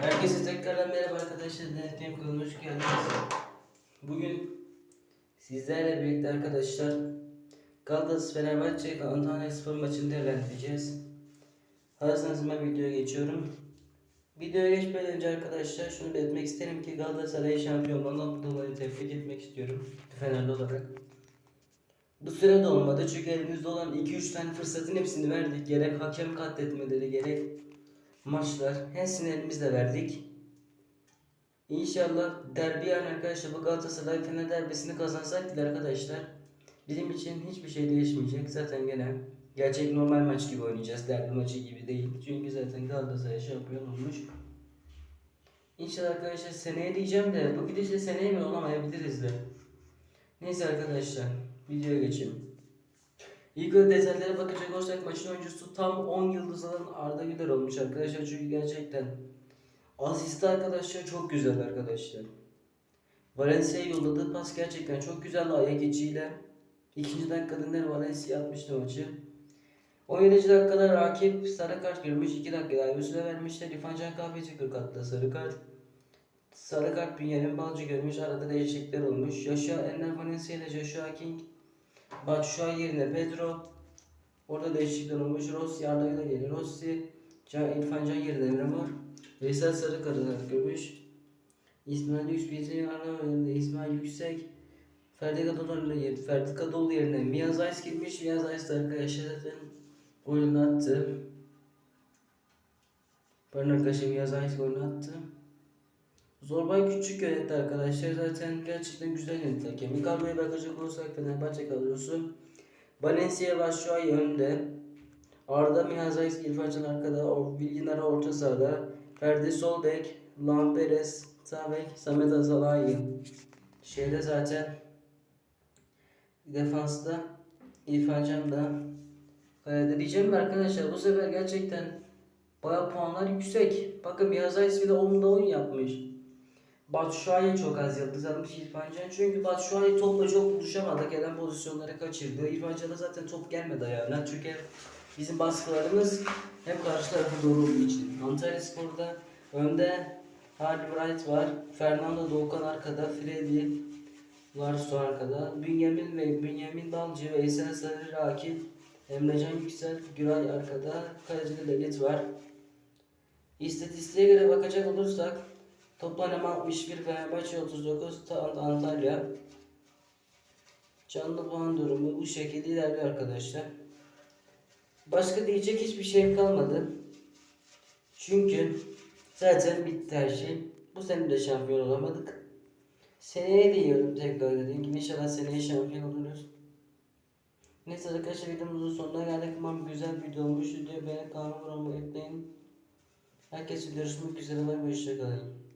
Herkese tekrardan merhaba arkadaşlar. Denetim kanalına hoş geldiniz. Bugün sizlerle birlikte arkadaşlar Galatasaray Fenerbahçe ve Antalya Spor maçını değerlendireceğiz. Hazırsanız hemen videoya geçiyorum. Videoya geçmeden önce arkadaşlar şunu belirtmek isterim ki Galatasaray şampiyonluğundan dolayı tebrik etmek istiyorum. Fenerli olarak. Bu sene de olmadı çünkü elimizde olan 2-3 tane fırsatın hepsini verdik. Gerek hakem katletmeleri gerek maçlar hepsini elimizde verdik. İnşallah derbi yarın arkadaşlar bu Galatasaray Fener derbisini kazansak bile arkadaşlar bizim için hiçbir şey değişmeyecek. Zaten gene gerçek normal maç gibi oynayacağız. Derbi maçı gibi değil. Çünkü zaten Galatasaray şampiyon olmuş. İnşallah arkadaşlar seneye diyeceğim de bu gidişle seneye mi olamayabiliriz de. Neyse arkadaşlar videoya geçelim. İlk detaylara bakacak olursak maçın oyuncusu tam 10 yıldız alan Arda Güler olmuş arkadaşlar çünkü gerçekten asisti arkadaşlar çok güzel arkadaşlar. Valencia'ya yolladığı pas gerçekten çok güzel ayak içiyle. İkinci dakikada Ner Valencia atmıştı maçı. 17. dakikada rakip sarı kart görmüş. 2 dakika daha süre vermişler. İrfan Can Kahveci 40 attı sarı kart. Sarı kart Bünyamin Balcı görmüş. Arada değişiklikler olmuş. Joshua Enner Valencia ile Joshua King Batshuayi yerine Pedro. Orada değişiklikler olmuş. Rossi Arda'yla geliyor. Rossi Can, İrfan Can yerine Emre Mor. Veysel Sarı kadınlar görmüş. İsmail Yüksek yerine İsmail Yüksek. Ferdi Kadıoğlu yerine Ferdi Kadıoğlu yerine Miyaz Ays girmiş. Miyaz Ays da arkadaşlar zaten golünü attı. Pardon arkadaşlar Miyaz Ays golünü attı. Zorbay küçük yönetti arkadaşlar. Zaten gerçekten güzel yönetti hakemi. Kadroya bakacak olursak Fenerbahçe kadrosu. Valencia Batshuayi önde. Arda Mihazayis İrfan Can arkada. O- Bilgin Ara orta sahada. Ferdi sol bek. Luan Perez sağ bek. Samet Azalayi. Şeyde zaten defansta İrfan Can da kalede diyeceğim arkadaşlar bu sefer gerçekten bayağı puanlar yüksek. Bakın Mihazayis bile 10'da 10 yapmış. Batshuayi çok az yıldız almış İrfan Can. Çünkü Batshuayi topla çok buluşamadı. Gelen pozisyonları kaçırdı. İrfan Can'a zaten top gelmedi ayağına. Çünkü bizim baskılarımız hep karşı tarafa doğru olduğu için. Antalya Spor'da önde Hardy Wright var. Fernando Doğukan arkada. Freddy Larso arkada. Bünyamin ve Bünyamin Balcı, Veysel Sarı, Rakip, Emrecan Yüksel, Güray arkada. Kalecide Lelit var. İstatistiğe göre bakacak olursak Toplam 61 Fenerbahçe 39 Ta- Antalya. Canlı puan durumu bu şekilde ilerliyor arkadaşlar. Başka diyecek hiçbir şeyim kalmadı. Çünkü zaten bitti her şey. Bu sene de şampiyon olamadık. Seneye diyorum tekrar dediğim gibi inşallah seneye şampiyon oluruz. Neyse arkadaşlar videomuzun sonuna geldik. Umarım güzel bir video olmuş. Videoyu beğenip kanalıma abone olmayı unutmayın. Herkese görüşmek üzere. Hoşçakalın.